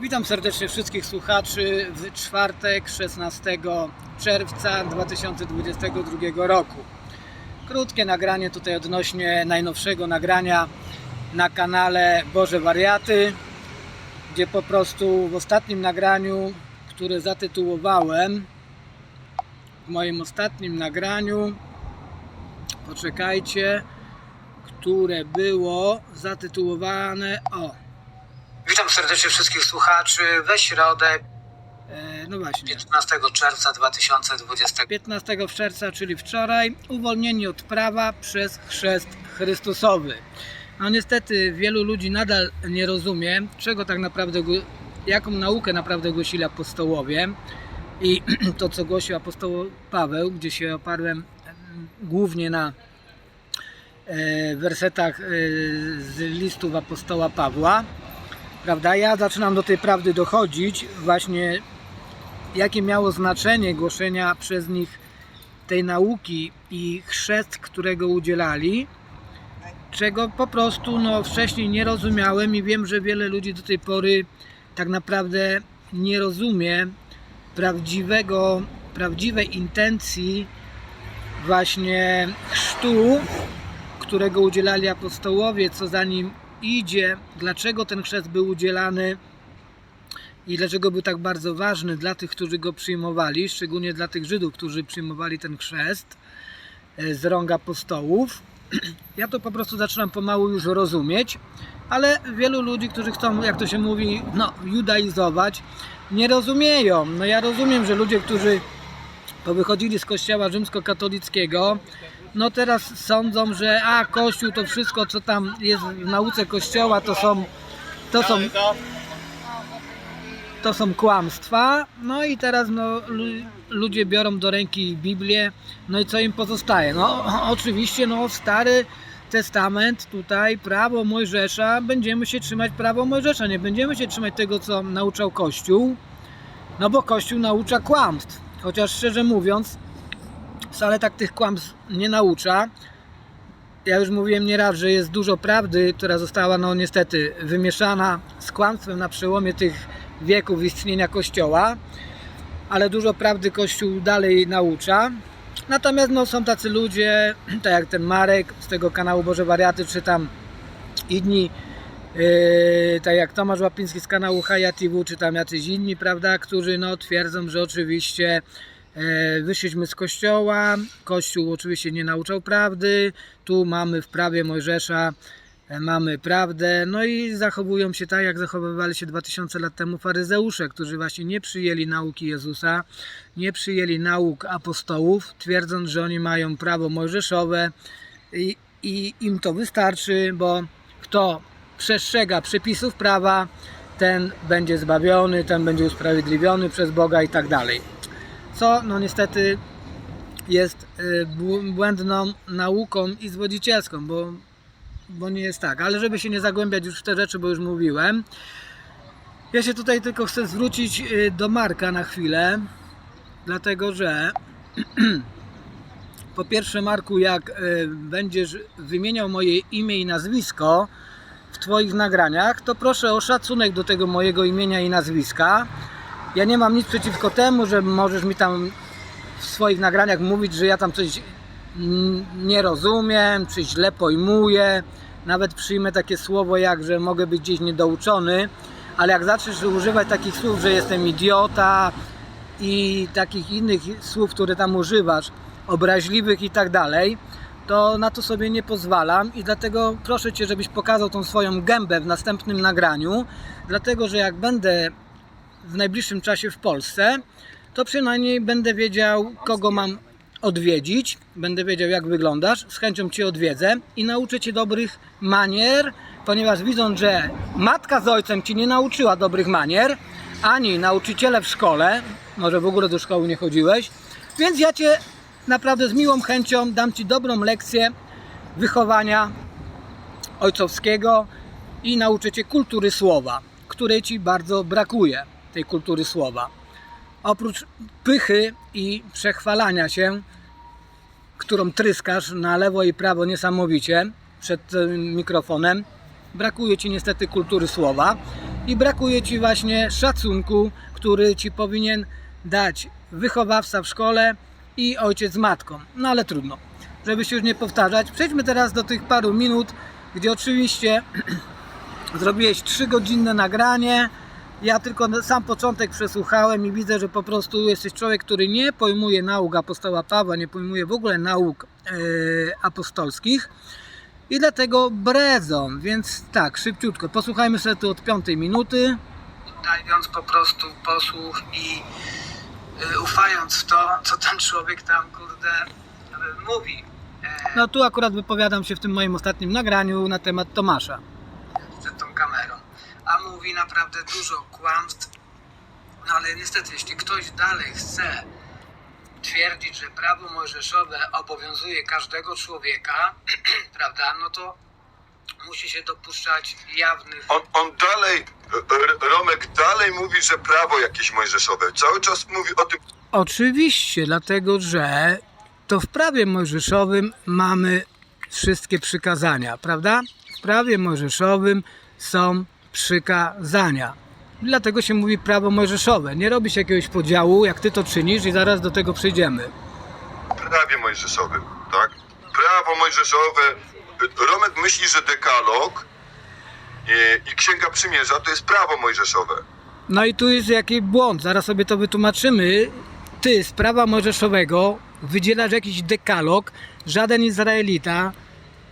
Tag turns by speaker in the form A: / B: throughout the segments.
A: Witam serdecznie wszystkich słuchaczy w czwartek 16 czerwca 2022 roku. Krótkie nagranie tutaj odnośnie najnowszego nagrania na kanale Boże Wariaty, gdzie po prostu w ostatnim nagraniu, które zatytułowałem, w moim ostatnim nagraniu, poczekajcie, które było zatytułowane o Witam serdecznie wszystkich słuchaczy we środę. E, no właśnie. 15 czerwca 2020. 15 czerwca, czyli wczoraj, uwolnieni od prawa przez chrzest Chrystusowy. No niestety wielu ludzi nadal nie rozumie, czego tak naprawdę, jaką naukę naprawdę głosili apostołowie i to, co głosił apostoł Paweł, gdzie się oparłem em, głównie na e, wersetach e, z listów apostoła Pawła prawda? Ja zaczynam do tej prawdy dochodzić, właśnie jakie miało znaczenie głoszenia przez nich tej nauki i chrzest, którego udzielali, czego po prostu no, wcześniej nie rozumiałem i wiem, że wiele ludzi do tej pory tak naprawdę nie rozumie prawdziwego, prawdziwej intencji właśnie chrztu, którego udzielali apostołowie, co za nim idzie, dlaczego ten chrzest był udzielany i dlaczego był tak bardzo ważny dla tych, którzy go przyjmowali, szczególnie dla tych Żydów, którzy przyjmowali ten chrzest e, z rąk apostołów. Ja to po prostu zaczynam pomału już rozumieć, ale wielu ludzi, którzy chcą, jak to się mówi, no, judaizować, nie rozumieją. No ja rozumiem, że ludzie, którzy powychodzili z kościoła rzymskokatolickiego, no teraz sądzą, że a kościół to wszystko, co tam jest w nauce kościoła, to są, to są, to są kłamstwa. No i teraz no, lu- ludzie biorą do ręki Biblię, no i co im pozostaje? No oczywiście no Stary Testament, tutaj prawo Mojżesza, będziemy się trzymać prawo Mojżesza, nie będziemy się trzymać tego, co nauczał Kościół, no bo Kościół naucza kłamstw. Chociaż szczerze mówiąc, wcale tak tych kłamstw nie naucza. Ja już mówiłem nieraz, że jest dużo prawdy, która została no niestety wymieszana z kłamstwem na przełomie tych wieków istnienia Kościoła, ale dużo prawdy Kościół dalej naucza. Natomiast no, są tacy ludzie, tak jak ten Marek z tego kanału Boże Wariaty, czy tam inni, yy, tak jak Tomasz Łapiński z kanału Haja TV, czy tam jacyś inni, prawda, którzy no, twierdzą, że oczywiście wyszliśmy z kościoła, kościół oczywiście nie nauczał prawdy, tu mamy w prawie Mojżesza e, mamy prawdę, no i zachowują się tak, jak zachowywali się 2000 lat temu faryzeusze, którzy właśnie nie przyjęli nauki Jezusa, nie przyjęli nauk apostołów, twierdząc, że oni mają prawo mojżeszowe. I, i im to wystarczy, bo kto przestrzega przepisów prawa, ten będzie zbawiony, ten będzie usprawiedliwiony przez Boga i tak dalej. Co no niestety jest y, bł- błędną nauką i zwodzicielską, bo, bo nie jest tak. Ale żeby się nie zagłębiać już w te rzeczy, bo już mówiłem, ja się tutaj tylko chcę zwrócić y, do Marka na chwilę, dlatego że po pierwsze Marku, jak y, będziesz wymieniał moje imię i nazwisko w Twoich nagraniach, to proszę o szacunek do tego mojego imienia i nazwiska. Ja nie mam nic przeciwko temu, że możesz mi tam w swoich nagraniach mówić, że ja tam coś nie rozumiem, czy źle pojmuję. Nawet przyjmę takie słowo jak, że mogę być gdzieś niedouczony, ale jak zaczniesz używać takich słów, że jestem idiota i takich innych słów, które tam używasz, obraźliwych i tak dalej, to na to sobie nie pozwalam i dlatego proszę Cię, żebyś pokazał tą swoją gębę w następnym nagraniu, dlatego że jak będę w najbliższym czasie w Polsce, to przynajmniej będę wiedział, kogo mam odwiedzić, będę wiedział, jak wyglądasz, z chęcią Cię odwiedzę i nauczę Cię dobrych manier, ponieważ widząc, że matka z ojcem Ci nie nauczyła dobrych manier, ani nauczyciele w szkole, może w ogóle do szkoły nie chodziłeś, więc ja Cię naprawdę z miłą chęcią dam Ci dobrą lekcję wychowania ojcowskiego i nauczę Cię kultury słowa, której Ci bardzo brakuje, tej kultury słowa. Oprócz pychy i przechwalania się, którą tryskasz na lewo i prawo niesamowicie przed mikrofonem, brakuje Ci niestety kultury słowa. i brakuje ci właśnie szacunku, który ci powinien dać wychowawca w szkole i ojciec z matką. No ale trudno, żeby się już nie powtarzać. Przejdźmy teraz do tych paru minut, gdzie oczywiście zrobiłeś 3-godzinne nagranie. Ja tylko na sam początek przesłuchałem i widzę, że po prostu jesteś człowiek, który nie pojmuje nauk apostoła Pawła, nie pojmuje w ogóle nauk e, apostolskich i dlatego bredzą, więc tak, szybciutko, posłuchajmy sobie tu od piątej minuty. Dając po prostu posłuch i y, ufając w to, co ten człowiek tam, kurde, y, mówi. No tu akurat wypowiadam się w tym moim ostatnim nagraniu na temat Tomasza. Przed tą kamerą. A mówi naprawdę dużo kłamstw. No ale niestety, jeśli ktoś dalej chce twierdzić, że prawo mojżeszowe obowiązuje każdego człowieka, prawda, no to musi się dopuszczać jawnych
B: On, on dalej, Romek dalej mówi, że prawo jakieś mojżeszowe. Cały czas mówi o tym,
A: Oczywiście, dlatego że to w prawie mojżeszowym mamy wszystkie przykazania, prawda? W prawie mojżeszowym są przykazania. Dlatego się mówi prawo mojżeszowe. Nie robi się jakiegoś podziału, jak ty to czynisz i zaraz do tego przyjdziemy.
B: prawie mojżeszowym, tak? Prawo mojżeszowe. Romek myśli, że dekalog i, i Księga Przymierza to jest prawo mojżeszowe.
A: No i tu jest jakiś błąd, zaraz sobie to wytłumaczymy. Ty z prawa mojżeszowego wydzielasz jakiś dekalog, żaden Izraelita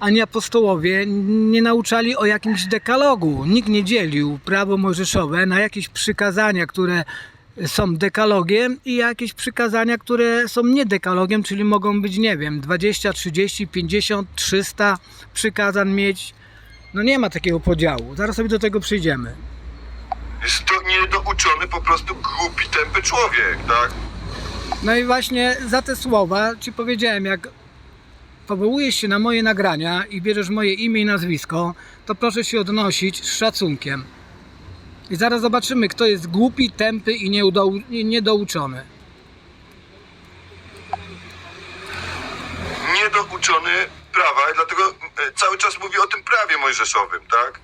A: ani apostołowie nie nauczali o jakimś dekalogu. Nikt nie dzielił prawo mojżeszowe na jakieś przykazania, które są dekalogiem i jakieś przykazania, które są nie dekalogiem, czyli mogą być, nie wiem, 20, 30, 50, 300 przykazań mieć. No nie ma takiego podziału. Zaraz sobie do tego przyjdziemy.
B: Jest to niedouczony, po prostu głupi, tępy człowiek, tak?
A: No i właśnie za te słowa ci powiedziałem, jak powołujesz się na moje nagrania i bierzesz moje imię i nazwisko, to proszę się odnosić z szacunkiem. I zaraz zobaczymy, kto jest głupi, tępy i niedouczony.
B: Niedouczony prawa i dlatego e, cały czas mówi o tym prawie mojżeszowym, tak?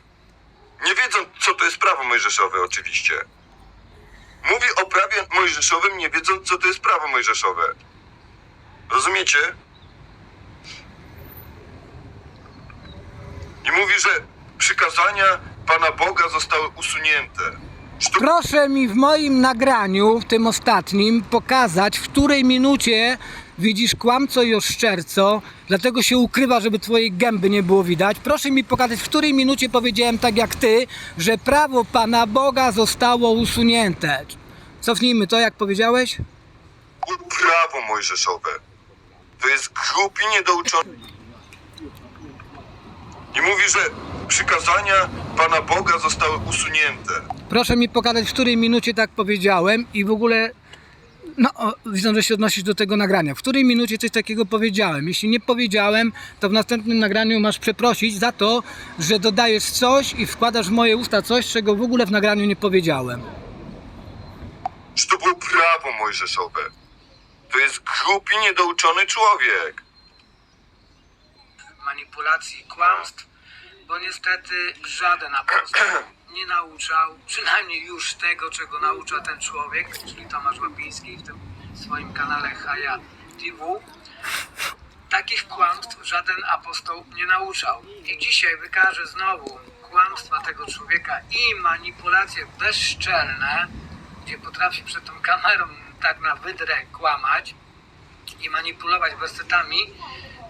B: Nie wiedząc, co to jest prawo mojżeszowe, oczywiście. Mówi o prawie mojżeszowym, nie wiedząc, co to jest prawo mojżeszowe. Rozumiecie? I mówi, że przykazania Pana Boga zostały usunięte. Sztu-
A: Proszę mi w moim nagraniu, w tym ostatnim, pokazać, w której minucie widzisz kłamco i oszczerco, dlatego się ukrywa, żeby twojej gęby nie było widać. Proszę mi pokazać, w której minucie powiedziałem tak jak ty, że prawo Pana Boga zostało usunięte. Cofnijmy to, jak powiedziałeś?
B: prawo mojżeszowe. To jest głupi, niedouczony. I mówi, że przykazania Pana Boga zostały usunięte.
A: Proszę mi pokazać, w której minucie tak powiedziałem i w ogóle. No, widzę, że się odnosisz do tego nagrania. W której minucie coś takiego powiedziałem? Jeśli nie powiedziałem, to w następnym nagraniu masz przeprosić za to, że dodajesz coś i wkładasz w moje usta coś, czego w ogóle w nagraniu nie powiedziałem.
B: Że to było prawo mojżeszowe. To jest głupi, niedouczony człowiek.
A: Manipulacji, kłamstw, bo niestety żaden apostoł nie nauczał, przynajmniej już tego, czego naucza ten człowiek, czyli Tomasz Łapiński w tym swoim kanale Haja TV. Takich kłamstw żaden apostoł nie nauczał. I dzisiaj wykażę znowu kłamstwa tego człowieka i manipulacje bezczelne, gdzie potrafi przed tą kamerą tak na wydrę kłamać i manipulować wersetami,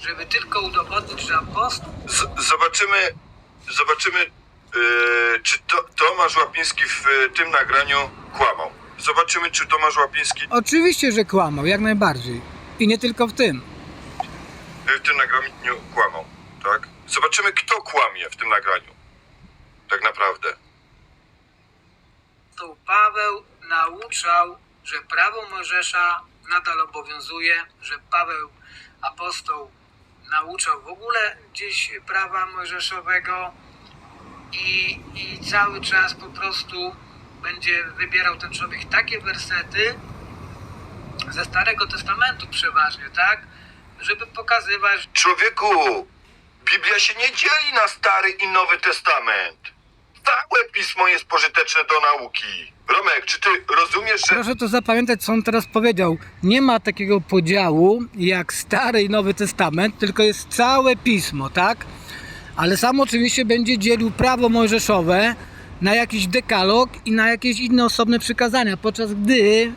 A: żeby tylko udowodnić, że apostoł
B: Z- zobaczymy, zobaczymy, yy, czy to, Tomasz Łapiński w y, tym nagraniu kłamał. Zobaczymy, czy Tomasz Łapiński
A: Oczywiście, że kłamał, jak najbardziej. I nie tylko w tym.
B: y, w tym nagraniu kłamał, tak? Zobaczymy, kto kłamie w tym nagraniu. Tak naprawdę.
A: apostoł Paweł nauczał, że prawo Mojżesza nadal obowiązuje, że Paweł apostoł nauczał w ogóle gdzieś prawa mojżeszowego i, i cały czas po prostu będzie wybierał ten człowiek takie wersety ze Starego Testamentu przeważnie, tak? Żeby pokazywać,
B: Człowieku, Biblia się nie dzieli na Stary i Nowy Testament. Całe pismo jest pożyteczne do nauki. Romek, czy ty rozumiesz, że
A: Proszę to zapamiętać, co on teraz powiedział. Nie ma takiego podziału jak Stary i Nowy Testament, tylko jest całe pismo, tak? Ale sam oczywiście będzie dzielił prawo mojżeszowe na jakiś dekalog i na jakieś inne osobne przykazania, podczas gdy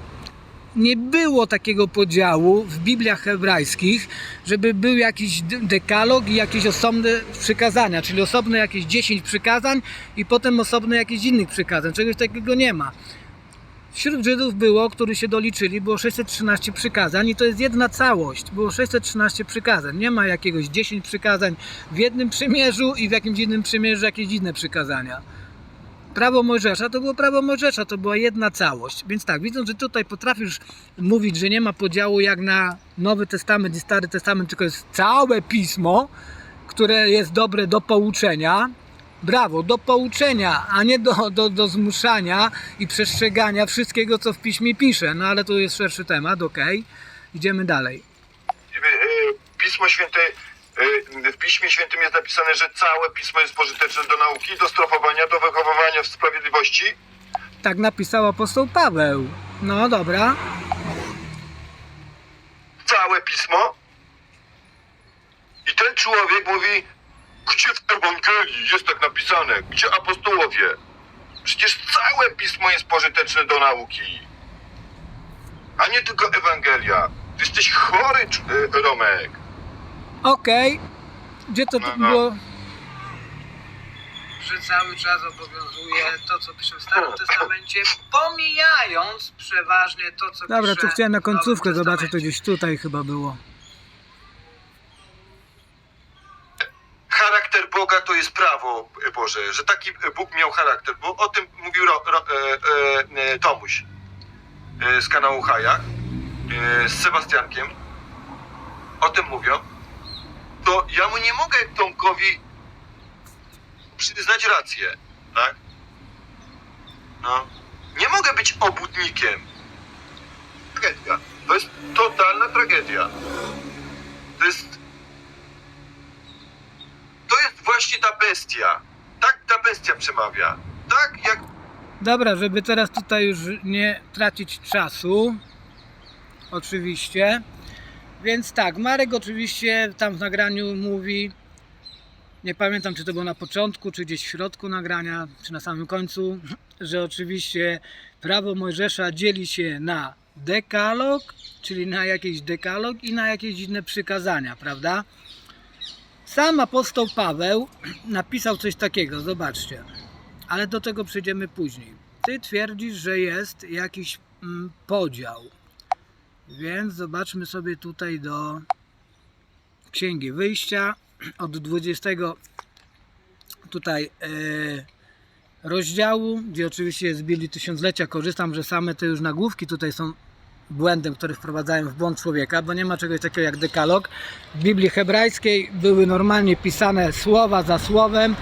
A: nie było takiego podziału w Bibliach hebrajskich, żeby był jakiś de- dekalog i jakieś osobne przykazania, czyli osobne jakieś 10 przykazań i potem osobne jakieś innych przykazań. Czegoś takiego nie ma. Wśród Żydów było, którzy się doliczyli, było 613 przykazań i to jest jedna całość. Było 613 przykazań. Nie ma jakiegoś 10 przykazań w jednym przymierzu i w jakimś innym przymierzu jakieś inne przykazania. Prawo Mojżesza to było prawo Mojżesza, to była jedna całość. Więc tak, widząc, że tutaj potrafisz mówić, że nie ma podziału jak na Nowy Testament i Stary Testament, tylko jest całe pismo, które jest dobre do pouczenia. Brawo, do pouczenia, a nie do, do, do zmuszania i przestrzegania wszystkiego, co w piśmie pisze. No ale to jest szerszy temat, okej. Idziemy dalej.
B: e, Pismo Święte, w Piśmie Świętym jest napisane, że całe pismo jest pożyteczne do nauki, do strofowania, do wychowywania w sprawiedliwości?
A: Tak napisał apostoł Paweł. No dobra.
B: Całe pismo? I ten człowiek mówi, gdzie w Ewangelii jest tak napisane? Gdzie apostołowie? Przecież całe pismo jest pożyteczne do nauki. A nie tylko Ewangelia. Ty jesteś chory, e, Romek.
A: Okej. Gdzie to, to
B: No, no.
A: było? Że cały czas obowiązuje to, co pisze w Starym Testamencie, pomijając przeważnie to, co
C: Dobra,
A: pisze
C: tu chciałem na
A: w Nowym
C: końcówkę zobaczyć, to
A: Testamencie.
C: gdzieś tutaj chyba było.
B: charakter Boga to jest prawo e, Boże, że taki Bóg miał charakter, bo o tym mówił ro, ro, e, e, e, Tomuś e, z kanału Haja, e, z Sebastiankiem, o tym mówią, to ja mu nie mogę Tomkowi przyznać rację, tak? No. Nie mogę być obłudnikiem. Tragedia. To jest totalna tragedia. To jest to jest właśnie ta bestia. Tak ta bestia przemawia. Tak jak
A: Dobra, żeby teraz tutaj już nie tracić czasu. Oczywiście. Więc tak, Marek oczywiście tam w nagraniu mówi. Nie pamiętam, czy to było na początku, czy gdzieś w środku nagrania, czy na samym końcu, że oczywiście prawo Mojżesza dzieli się na dekalog, czyli na jakiś dekalog i na jakieś inne przykazania, prawda? Sam apostoł Paweł napisał coś takiego, zobaczcie ale do tego przejdziemy później. Ty twierdzisz, że jest jakiś mm, podział. Więc zobaczmy sobie tutaj do Księgi Wyjścia od 20 tutaj e, rozdziału, gdzie oczywiście jest Biblia Tysiąclecia. Korzystam, że same te już nagłówki tutaj są błędem, które wprowadzają w błąd człowieka, bo nie ma czegoś takiego jak dekalog. W Biblii hebrajskiej były normalnie pisane słowa za słowem,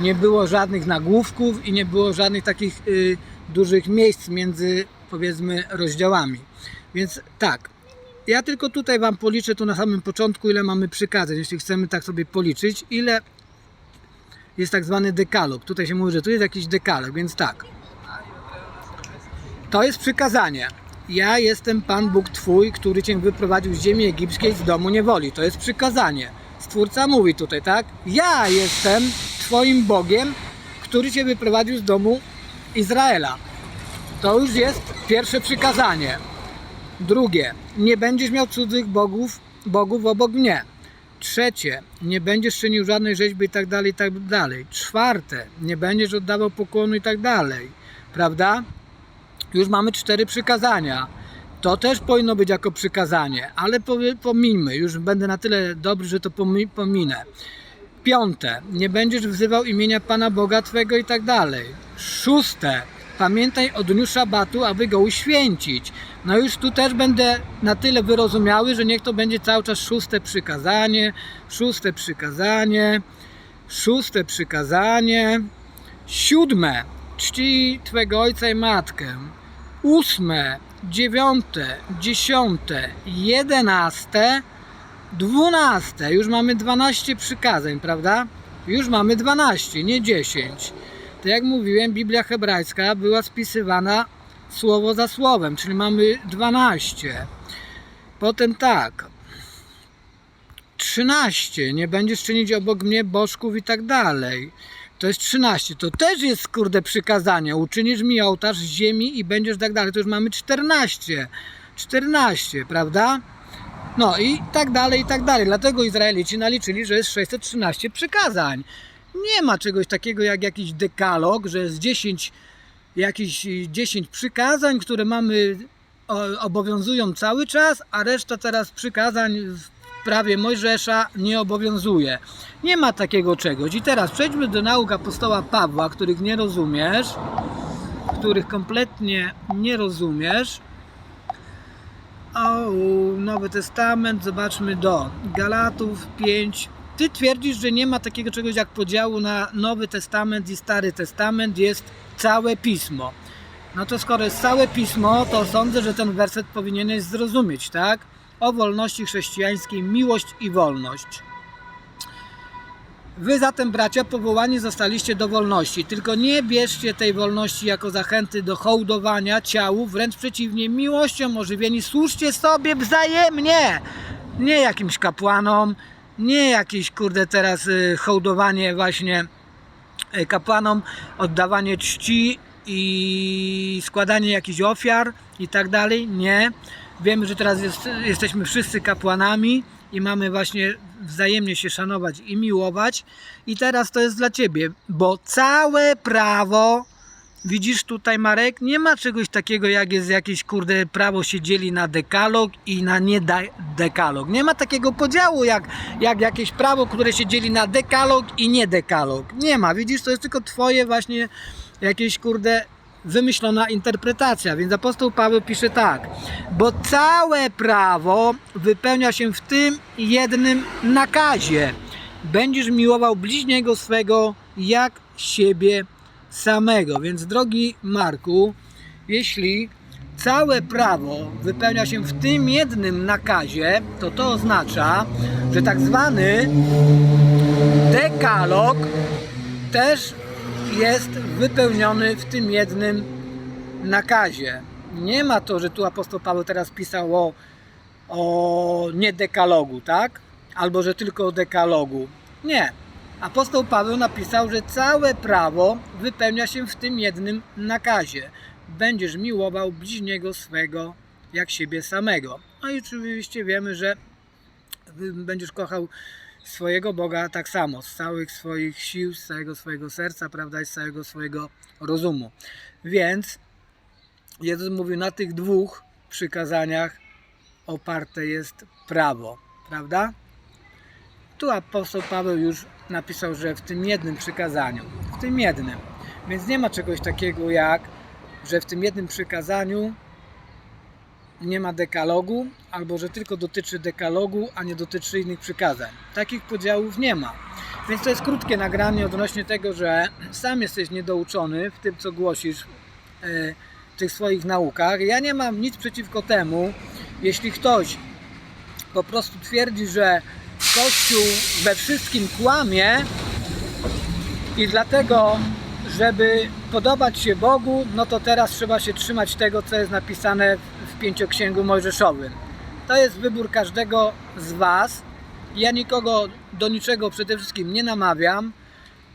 A: nie było żadnych nagłówków i nie było żadnych takich y, dużych miejsc między powiedzmy rozdziałami. Więc tak, ja tylko tutaj Wam policzę tu na samym początku, ile mamy przykazań, jeśli chcemy tak sobie policzyć, ile jest tak zwany dekalog. Tutaj się mówi, że tu jest jakiś dekalog, więc tak. To jest przykazanie. Ja jestem Pan Bóg Twój, który Cię wyprowadził z ziemi egipskiej z domu niewoli. To jest przykazanie. Stwórca mówi tutaj, tak? Ja jestem Twoim Bogiem, który Cię wyprowadził z domu Izraela. To już jest pierwsze przykazanie. Drugie, nie będziesz miał cudzych bogów, bogów obok mnie. Trzecie, nie będziesz czynił żadnej rzeźby i tak dalej, i tak dalej. Czwarte, nie będziesz oddawał pokłonu i tak dalej. Prawda? Już mamy cztery przykazania. To też powinno być jako przykazanie, ale pomińmy, już będę na tyle dobry, że to pomi- pominę. Piąte, nie będziesz wzywał imienia Pana Boga Twego i tak dalej. Szóste, pamiętaj o dniu szabatu, aby go uświęcić. No już tu też będę na tyle wyrozumiały, że niech to będzie cały czas szóste przykazanie, szóste przykazanie, szóste przykazanie, siódme, czci Twego ojca i matkę, ósme, dziewiąte, dziesiąte, jedenaste, dwunaste. Już mamy 12 przykazań, prawda? Już mamy 12, nie 10. tak jak mówiłem, Biblia hebrajska była spisywana słowo za słowem, czyli mamy 12. Potem tak. 13. Nie będziesz czynić obok mnie bożków i tak dalej. To jest 13. To też jest kurde przykazanie. Uczynisz mi ołtarz z ziemi i będziesz tak dalej. To już mamy 14. 14, prawda? No i tak dalej, i tak dalej. Dlatego Izraelici naliczyli, że jest 613 przykazań. Nie ma czegoś takiego jak jakiś dekalog, że jest 10, jakieś 10 przykazań, które mamy, obowiązują cały czas, a reszta teraz przykazań w prawie Mojżesza nie obowiązuje. Nie ma takiego czegoś. I teraz przejdźmy do nauk apostoła Pawła, których nie rozumiesz, których kompletnie nie rozumiesz. O, Nowy Testament, zobaczmy do Galatów 5. Ty twierdzisz, że nie ma takiego czegoś jak podziału na Nowy Testament i Stary Testament, jest całe pismo. No to skoro jest całe pismo, to sądzę, że ten werset powinieneś zrozumieć, tak? O wolności chrześcijańskiej, miłość i wolność. Wy zatem, bracia, powołani zostaliście do wolności. Tylko nie bierzcie tej wolności jako zachęty do hołdowania ciału, wręcz przeciwnie, miłością ożywieni służcie sobie wzajemnie. Nie jakimś kapłanom, nie jakieś, kurde, teraz y, hołdowanie właśnie y, kapłanom, oddawanie czci i składanie jakichś ofiar i tak dalej. Nie. Wiemy, że teraz jest, jesteśmy wszyscy kapłanami i mamy właśnie wzajemnie się szanować i miłować. I teraz to jest dla ciebie, bo całe prawo, widzisz tutaj Marek, nie ma czegoś takiego jak jest jakieś kurde prawo się dzieli na dekalog i na nie dekalog. Nie ma takiego podziału jak, jak jakieś prawo, które się dzieli na dekalog i nie dekalog. Nie ma, widzisz, to jest tylko twoje właśnie jakieś kurde wymyślona interpretacja. Więc apostoł Paweł pisze tak: Bo całe prawo wypełnia się w tym jednym nakazie. Będziesz miłował bliźniego swego jak siebie samego. Więc drogi Marku, jeśli całe prawo wypełnia się w tym jednym nakazie, to to oznacza, że tak zwany dekalog też jest wypełniony w tym jednym nakazie. Nie ma to, że tu apostoł Paweł teraz pisał o, o nie dekalogu, tak? Albo że tylko o dekalogu. Nie. Apostoł Paweł napisał, że całe prawo wypełnia się w tym jednym nakazie. Będziesz miłował bliźniego swego jak siebie samego. No i oczywiście wiemy, że będziesz kochał swojego Boga tak samo, z całych swoich sił, z całego swojego serca, prawda, i z całego swojego rozumu. Więc Jezus mówił, na tych dwóch przykazaniach oparte jest prawo, prawda? Tu apostoł Paweł już napisał, że w tym jednym przykazaniu, w tym jednym. Więc nie ma czegoś takiego jak, że w tym jednym przykazaniu nie ma dekalogu, albo że tylko dotyczy dekalogu, a nie dotyczy innych przykazań. Takich podziałów nie ma. Więc to jest krótkie nagranie odnośnie tego, że sam jesteś niedouczony w tym, co głosisz e, w tych swoich naukach. Ja nie mam nic przeciwko temu, jeśli ktoś po prostu twierdzi, że Kościół we wszystkim kłamie i dlatego, żeby podobać się Bogu, no to teraz trzeba się trzymać tego, co jest napisane w pięcioksięgu mojżeszowym. To jest wybór każdego z Was. Ja nikogo do niczego przede wszystkim nie namawiam.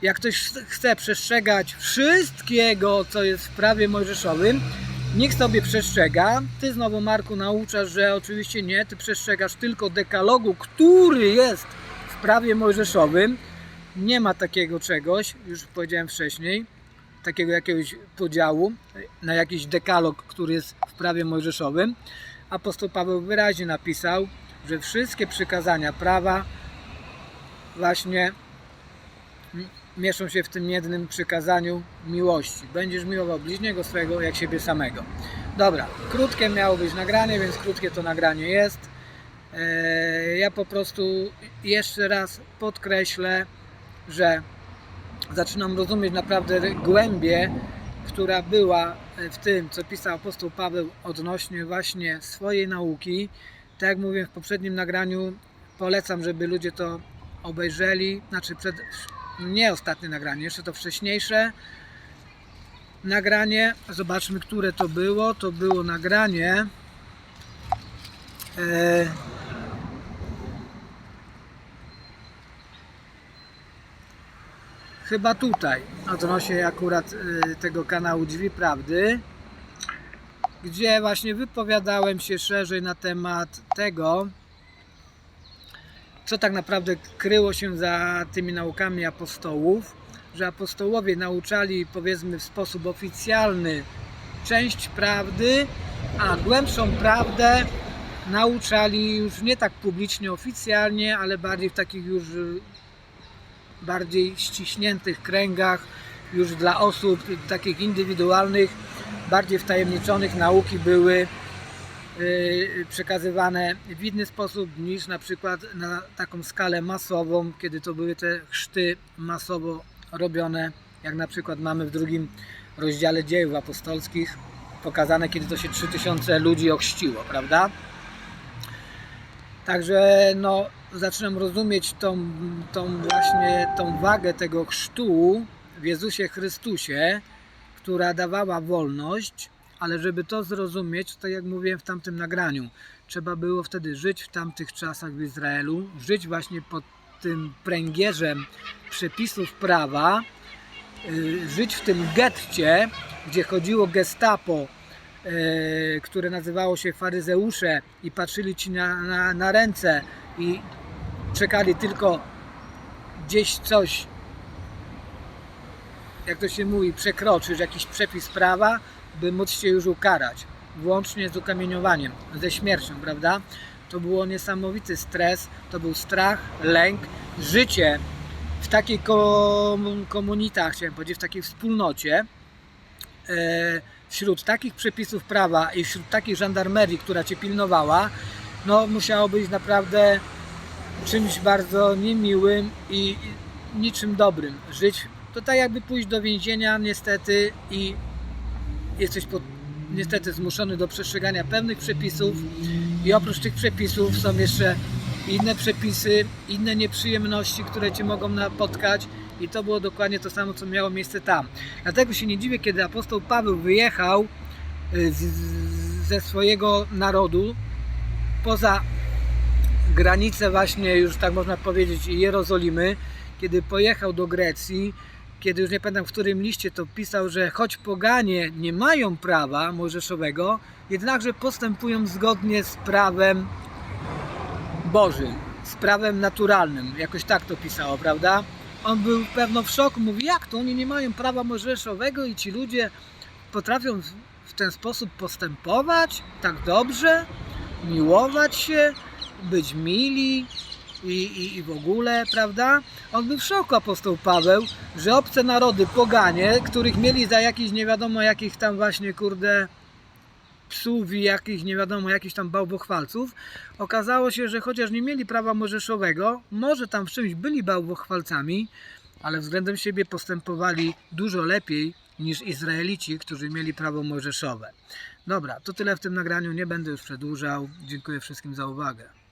A: Jak ktoś chce przestrzegać wszystkiego, co jest w prawie mojżeszowym, niech sobie przestrzega. Ty znowu, Marku, nauczasz, że oczywiście nie, ty przestrzegasz tylko dekalogu, który jest w prawie mojżeszowym. Nie ma takiego czegoś, już powiedziałem wcześniej, takiego jakiegoś podziału na jakiś dekalog, który jest w prawie mojżeszowym. Apostoł Paweł wyraźnie napisał, że wszystkie przykazania prawa właśnie mieszczą się w tym jednym przykazaniu miłości. Będziesz miłował bliźniego swego jak siebie samego. Dobra, krótkie miało być nagranie, więc krótkie to nagranie jest. Eee, Ja po prostu jeszcze raz podkreślę, że zaczynam rozumieć naprawdę głębię, która była w tym, co pisał apostoł Paweł odnośnie właśnie swojej nauki. Tak jak mówiłem w poprzednim nagraniu, polecam, żeby ludzie to obejrzeli. Znaczy, przed, nie ostatnie nagranie, jeszcze to wcześniejsze. nagranie. Zobaczmy, które to było. To było nagranie. E, chyba tutaj, odnośnie akurat y, tego kanału Drzwi Prawdy, gdzie właśnie wypowiadałem się szerzej na temat tego, co tak naprawdę kryło się za tymi naukami apostołów, że apostołowie nauczali powiedzmy w sposób oficjalny część prawdy, a głębszą prawdę nauczali już nie tak publicznie, oficjalnie, ale bardziej w takich już y, bardziej ściśniętych kręgach, już dla osób takich indywidualnych, bardziej wtajemniczonych nauki były przekazywane w inny sposób niż na przykład na taką skalę masową, kiedy to były te chrzty masowo robione, jak na przykład mamy w drugim rozdziale dziejów apostolskich pokazane, kiedy to się 3000 ludzi ochrzciło, prawda? Także no, zaczynam rozumieć tą, tą właśnie tą wagę tego chrztu w Jezusie Chrystusie, która dawała wolność, ale żeby to zrozumieć, tak jak mówiłem w tamtym nagraniu, trzeba było wtedy żyć w tamtych czasach w Izraelu, żyć właśnie pod tym pręgierzem przepisów prawa, y, żyć w tym getcie, gdzie chodziło gestapo, y, które nazywało się faryzeusze i patrzyli ci na, na, na ręce i czekali tylko gdzieś coś, jak to się mówi, przekroczysz jakiś przepis prawa, by móc się już ukarać, włącznie z ukamieniowaniem, ze śmiercią, prawda? To było niesamowity stres, to był strach, lęk, życie w takiej kom- komunitach, chciałem powiedzieć, w takiej wspólnocie, e, wśród takich przepisów prawa i wśród takiej żandarmerii, która cię pilnowała, no musiało być naprawdę czymś bardzo niemiłym i niczym dobrym. Żyć to tak jakby pójść do więzienia niestety i jesteś pod, niestety zmuszony do przestrzegania pewnych przepisów i oprócz tych przepisów są jeszcze inne przepisy, inne nieprzyjemności, które cię mogą napotkać i to było dokładnie to samo, co miało miejsce tam. Dlatego się nie dziwię, kiedy apostoł Paweł wyjechał y, z, z, ze swojego narodu poza granice właśnie już tak można powiedzieć Jerozolimy, kiedy pojechał do Grecji, kiedy już nie pamiętam w którym liście to pisał, że choć poganie nie mają prawa mojżeszowego, jednakże postępują zgodnie z prawem Bożym, z prawem naturalnym, jakoś tak to pisało, prawda? On był pewno w szoku, mówi jak to oni nie mają prawa mojżeszowego i ci ludzie potrafią w- ten sposób postępować? Tak dobrze, miłować się, być mili i, i, i w ogóle, prawda? On był w szoku, apostoł Paweł, że obce narody, poganie, których mieli za jakichś nie wiadomo jakich tam właśnie, kurde, psów i jakichś nie wiadomo jakichś tam bałwochwalców, okazało się, że chociaż nie mieli prawa mojżeszowego, może tam w czymś byli bałwochwalcami, ale względem siebie postępowali dużo lepiej niż Izraelici, którzy mieli prawo mojżeszowe. Dobra, to tyle w tym nagraniu, nie będę już przedłużał. Dziękuję wszystkim za uwagę.